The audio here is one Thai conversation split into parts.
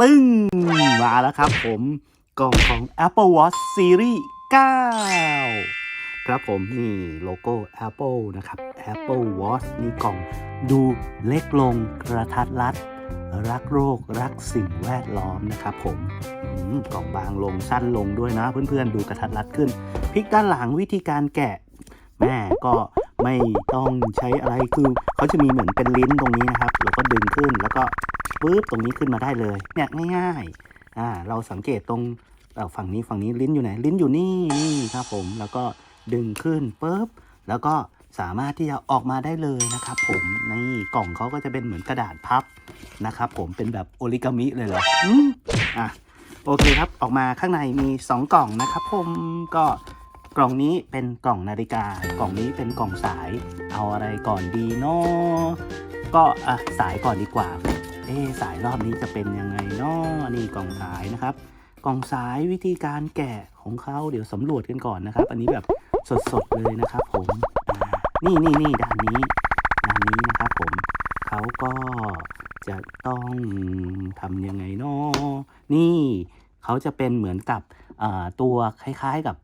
ปึ้ง มาแล้วครับผมกล่องของ Apple Watch Series 9 ครับผมนี่โลโก้ Apple นะครับ Apple Watch นี่กล่องดูเล็กลงกระทัดรัด รักโรครักสิ่งแวดล้อมนะครับผมมกล่องบางลงสั้นลงด้วยนะ เพื่อนๆ ดูกระทัดรัดขึ้น พลิกด้านหลังวิธีการแกะ แม่ก็ไม่ต้องใช้อะไรคือเขาจะมีเหมือนเป็นลิ้นตรงนี้นะครับ แล้วก็ดึงขึ้นแล้วก็ ปึ๊บตรงนี้ขึ้นมาได้เลยเนี่ยง่ายๆอ่าเราสังเกตตรงฝั่งนี้ฝั่งนี้ลิ้นอยู่ไหนลิ้นอยู่นี่นี่ครับผมแล้วก็ดึงขึ้นปึ๊บแล้วก็สามารถที่จะออกมาได้เลยนะครับ ผมนี่กล่องเขาก็จะเป็นเหมือนกระดาษพับนะครับ ผมเป็นแบบโอริกามิเลยเหรออืมอะโอเคครับออกมาข้างในมี 2 กล่องนะครับ ผมก็กล่องนี้เป็นกล่องนาฬิกา กล่องนี้เป็นกล่องสาย เอาอะไรก่อนดีเนาะก็อะสายก่อนดีกว่า เอ๊สายรอบนี้จะเป็นยังไงเนาะนี่กล่องสายนะครับ กล่องสายวิธีการแกะของเขาเดี๋ยวสำรวจกันก่อนนะครับ อันนี้แบบสดๆเลยนะครับ ผมนี่นี่นี่ด้านนี้ด้านนี้นะครับผมเขาก็จะต้องทำยังไงเนาะนี่เขาจะเป็นเหมือนกับตัวคล้ายๆกับ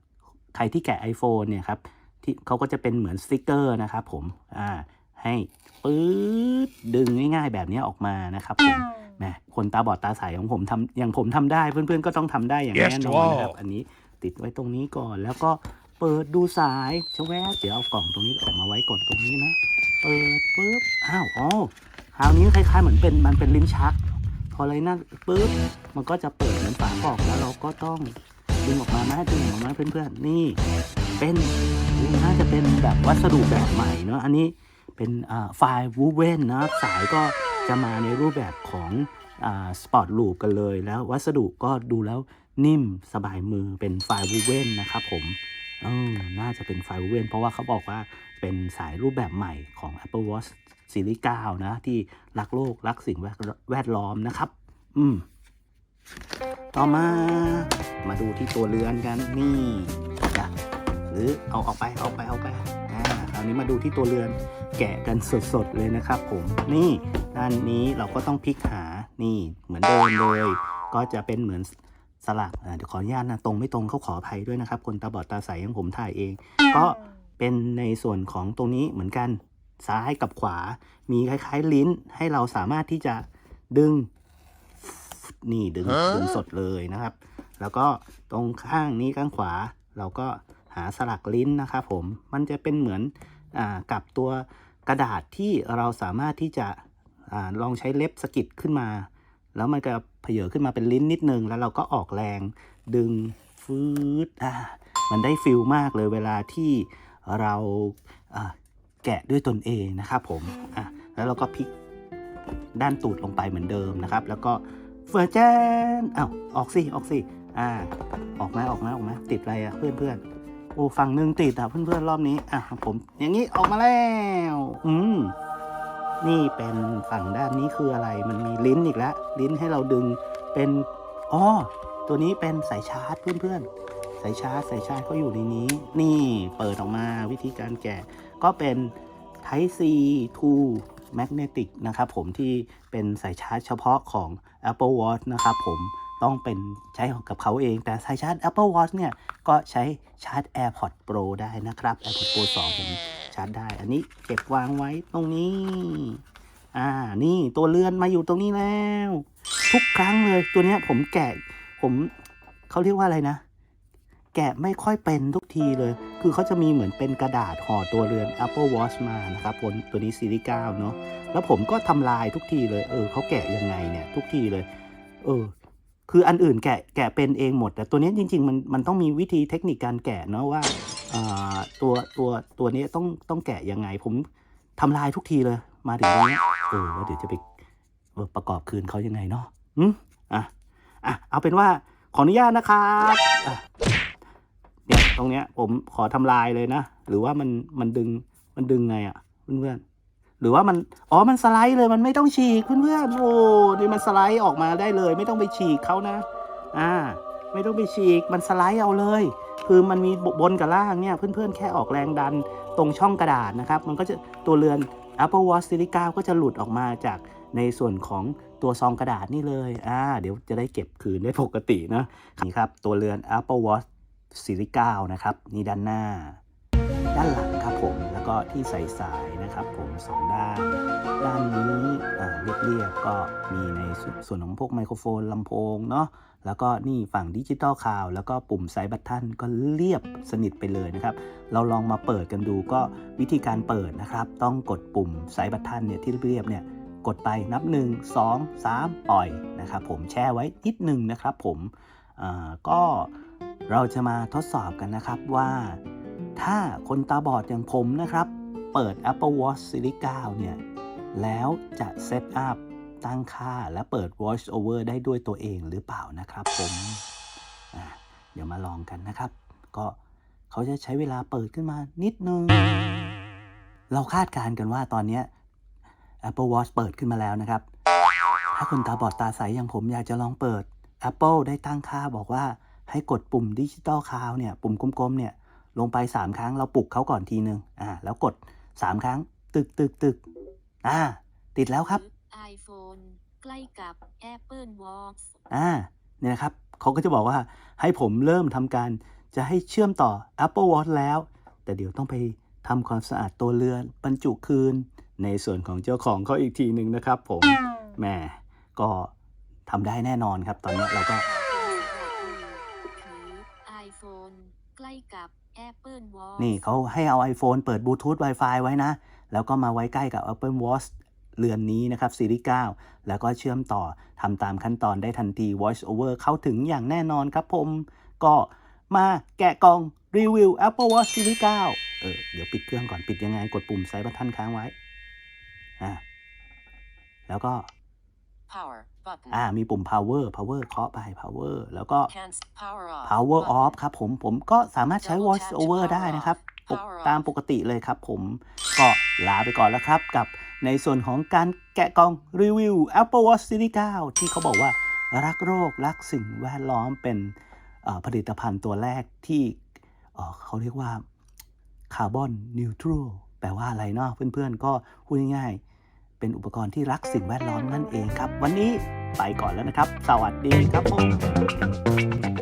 ใครที่แกะ iPhone เนี่ยครับที่เขาก็จะเป็นเหมือนสติกเกอร์นะครับผมอ่าให้ปื๊ ดดึงง่ายๆแบบนี้ออกมานะครับผมแหมคนตาบอดตาใสของผมทำอย่างผมทำได้เพื่อนๆก็ต้องทำได้อย่าง Yes, แน่นอนนะครับ wow. อันนี้ติดไว้ตรงนี้ก่อนแล้วก็เปิดดูสายชะแวะเดี๋ยวเอากล่องตรงนี้ออกมาไว้ก่อนตรงนี้นะเปิดปุ๊บอ้าวอ๋อคราวนี้คล้ายๆเหมือนเป็นมันเป็นลิ้นชัก พอเลยนั่นปุ๊บมันก็จะเปิดเหมือนฝาบอกแล้วเราก็ต้องดึงออกมานะดึงออกมาเพื่อนๆนี่ เป็นน่าจะเป็นแบบวัสดุแบบใหม่เนาะอันนี้ เป็นไฟล์วูเวนนะสายก็จะมาในรูปแบบของสปอร์ตลูปกันเลยแล้ววัสดุก็ดูแล้วนิ่มสบายมือเป็นไฟล์วูเวนนะครับผมเออน่าจะเป็นไฟล์วูเวนเพราะว่าเขาบอกว่าเป็นสายรูปแบบใหม่ของ Apple Watch Series 9นะ ที่รักโลก รักสิ่งแวดแวดล้อมนะครับ อืม ต่อมา มาดูที่ตัวเรือนกันนี่นะหรือเอาออกไป เอาไป เอาไปอ่าคราว นี้มาดูที่ตัวเรือนแกะกันสดๆเลยนะครับผมนี่ด้านนี้เราก็ต้องพลิกหานี่เหมือนเดิมเลย ก็จะเป็นเหมือนสลักเดี๋ยวขออนุญาตนะตรงไม่ตรงเขาขออภัยด้วยนะครับ คนตาบอดตาใสอย่างผมถ่ายเอง ก็เป็นในส่วนของตรงนี้เหมือนกันซ้ายกับขวา มีคล้ายๆลิ้นให้เราสามารถที่จะดึงนี่ดึงดึงสดเลยนะครับ แล้วก็ตรงข้างนี้ข้างขวา เราก็หาสลักลิ้นนะครับผมมันจะเป็นเหมือน กับตัวกระดาษที่เราสามารถที่จะอลองใช้เล็บสกิดขึ้นมา แล้วมันก็เผยขึ้นมาเป็นลิ้นนิดนึง แล้วเราก็ออกแรงดึงฟืดมันได้ฟิลมากเลยเวลาที่เราแกะด้วยตนเองนะครับผมแล้วเราก็พลิกด้านตูดลงไปเหมือนเดิมนะครับ แล้วก็เฟอร์เจนอ้าวออกสิออกสิอ่าออกมาออกมาออกมาติดอะไรอะเพื่อนเพื่อน โอ้ฝั่งหนึ่งติดอะเพื่อนเพื่อนๆรอบนี้ อะผม อย่างนี้ออกมาแล้ว อืมนี่เป็นฝั่งด้านนี้คืออะไร มันมีลิ้นอีกแล้ว ลิ้นให้เราดึงเป็นอ๋อตัวนี้เป็นสายชาร์จเพื่อนๆ สายชาร์จสายชาร์จก็อยู่ในนี้ นี่เปิดออกมาวิธีการแกะ ก็เป็น Type C to Magnetic นะครับผมที่เป็นสายชาร์จเฉพาะของ Apple Watch นะครับผม ต้องเป็นใช้กับเขาเอง แต่สายชาร์จ Apple Watch เนี่ย ก็ใช้ชาร์จ AirPods Pro ได้นะครับ AirPods Pro 2 ผมชาร์จได้ อันนี้เก็บวางไว้ตรงนี้ อ่า นี่ตัวเลื่อนมาอยู่ตรงนี้แล้ว ทุกครั้งเลย ตัวเนี้ยผมแกะ ผมเขาเรียกว่าอะไรนะ แกะไม่ค่อยเป็นทุกทีเลย คือเขาจะมีเหมือนเป็นกระดาษห่อตัวเรือน Apple Watch มานะครับบนตัวนี้ซีรีส์9เนาะ แล้วผมก็ทำลายทุกทีเลย เออเขาแกะยังไงเนี่ย ทุกทีเลย เออ คืออันอื่นแกะแกะเป็นเองหมด แต่ตัวนี้จริง ๆ มันมันต้องมีวิธีเทคนิคการแกะเนาะว่าตัวตัวตัวนี้ต้องต้องแกะยังไง ผมทำลายทุกทีเลย มาถึงตรงนี้เออแล้วเดี๋ยวจะไปประกอบคืนเขายังไงเนาะอืมอะอะเอาเป็นว่าขออนุญาตนะครับเนี่ยตรงเนี้ยผมขอทำลายเลยนะ หรือว่ามันมันดึงมันดึงไงอะ่ะเพื่อนๆ หรือว่ามัน อ๋อ มันสไลด์เลย มันไม่ต้องฉีกเพื่อนๆ โอ้นี่มันสไลด์ออกมาได้เลย ไม่ต้องไปฉีกเขานะ อ่า ไม่ต้องไปฉีก มันสไลด์เอาเลย คือมันมีบนกับล่างเนี่ย เพื่อนๆ แค่ออกแรงดันตรงช่องกระดาษนะครับ มันก็จะตัวเรือน Apple Watch Series 9ก็จะหลุดออกมาจากในส่วนของตัวซองกระดาษนี่เลย อ่า เดี๋ยวจะได้เก็บคืนได้ปกตินะ นี่ครับ ตัวเรือน Apple Watch Series 9นะครับ นี่ด้านหน้า ด้านหลังครับผมแล้วก็ที่ใส่สายนะครับผมสองด้าน ด้านนี้อ่าเรียบๆก็มีในส่วนส่วนของพวกไมโครโฟนลำโพงเนาะแล้วก็นี่ฝั่งดิจิตอลคาว แล้วก็ปุ่มไซส์บัตทันก็เรียบสนิทไปเลยนะครับ เราลองมาเปิดกันดูก็วิธีการเปิดนะครับ ต้องกดปุ่มไซส์บัตทันเนี่ยที่เรียบเนี่ยกดไปนับ 1 2 3 ปล่อยนะครับผมแช่ไว้นิดนึงนะครับผมก็เราจะมาทดสอบกันนะครับว่า ถ้าคนตาบอดอย่างผมนะครับ เปิด Apple Watch Series 9เนี่ย แล้วจะเซตอัพตั้งค่าและเปิด Voice Over ได้ด้วยตัวเองหรือเปล่านะครับผมเดี๋ยวมาลองกันนะครับ ก็เขาจะใช้เวลาเปิดขึ้นมานิดนึง เราคาดการณ์กันว่าตอนนี้ Apple Watch เปิดขึ้นมาแล้วนะครับ ถ้าคนตาบอดตาใสอย่างผมอยากจะลองเปิด Apple ได้ตั้งค่าบอกว่าให้กดปุ่มดิจิตอลคาวเนี่ย ปุ่มกลมๆเนี่ย ลงไป 3 ครั้งเราปลุกเขาก่อนทีนึงอ่า แล้วกด 3 ครั้ง ตึกตึกตึกอ่า ติดแล้วครับ iPhone ใกล้กับ Apple Watch อ่า เนี่ยนะครับเขาก็จะบอกว่าให้ผมเริ่มทำการจะให้เชื่อมต่อ Apple Watch แล้ว แต่เดี๋ยวต้องไปทำความสะอาดตัวเรือนบรรจุคืน ในส่วนของเจ้าของเขาอีกทีหนึ่งนะครับผมแหม่ก็ทำได้แน่นอนครับ ตอนนี้เราก็ Apple Watch นี่เขาให้เอา iPhone เปิดบลูทูธ Wi-Fi ไว้นะ แล้วก็มาไว้ใกล้กับ Apple Watch เรือนนี้นะครับซีรีส์9แล้วก็เชื่อมต่อทำตามขั้นตอนได้ทันที Voice Over เข้าถึงอย่างแน่นอนครับผม ก็มาแกะกล่องรีวิว Apple Watch Series 9เออเดี๋ยวปิดเครื่องก่อนปิดยังไง กดปุ่มไซส์บัตทันค้างไว้อ่าแล้วก็ Power button. อ่ามีปุ่ม power power เคาะไป power แล้วก็ Can't power off. power button. off ครับผมผมก็สามารถใช้ Double voice tap to over power ได้นะครับ off ปก Power ตาม off ปกติเลยครับผมก็ลาไปก่อนแล้วครับ กับในส่วนของการแกะกล่องรีวิว Apple Watch Series 9 ที่เขาบอกว่ารักโรครักสิ่งแวดล้อมเป็นเอ่อผลิตภัณฑ์ตัวแรกที่เอ่อเขาเรียกว่าคาร์บอนนิวทรัลแปลว่าอะไรเนาะเพื่อนๆ ก็พูดง่ายๆ เป็นอุปกรณ์ที่รักสิ่งแวดล้อมนั่นเองครับ วันนี้ไปก่อนแล้วนะครับ สวัสดีครับผม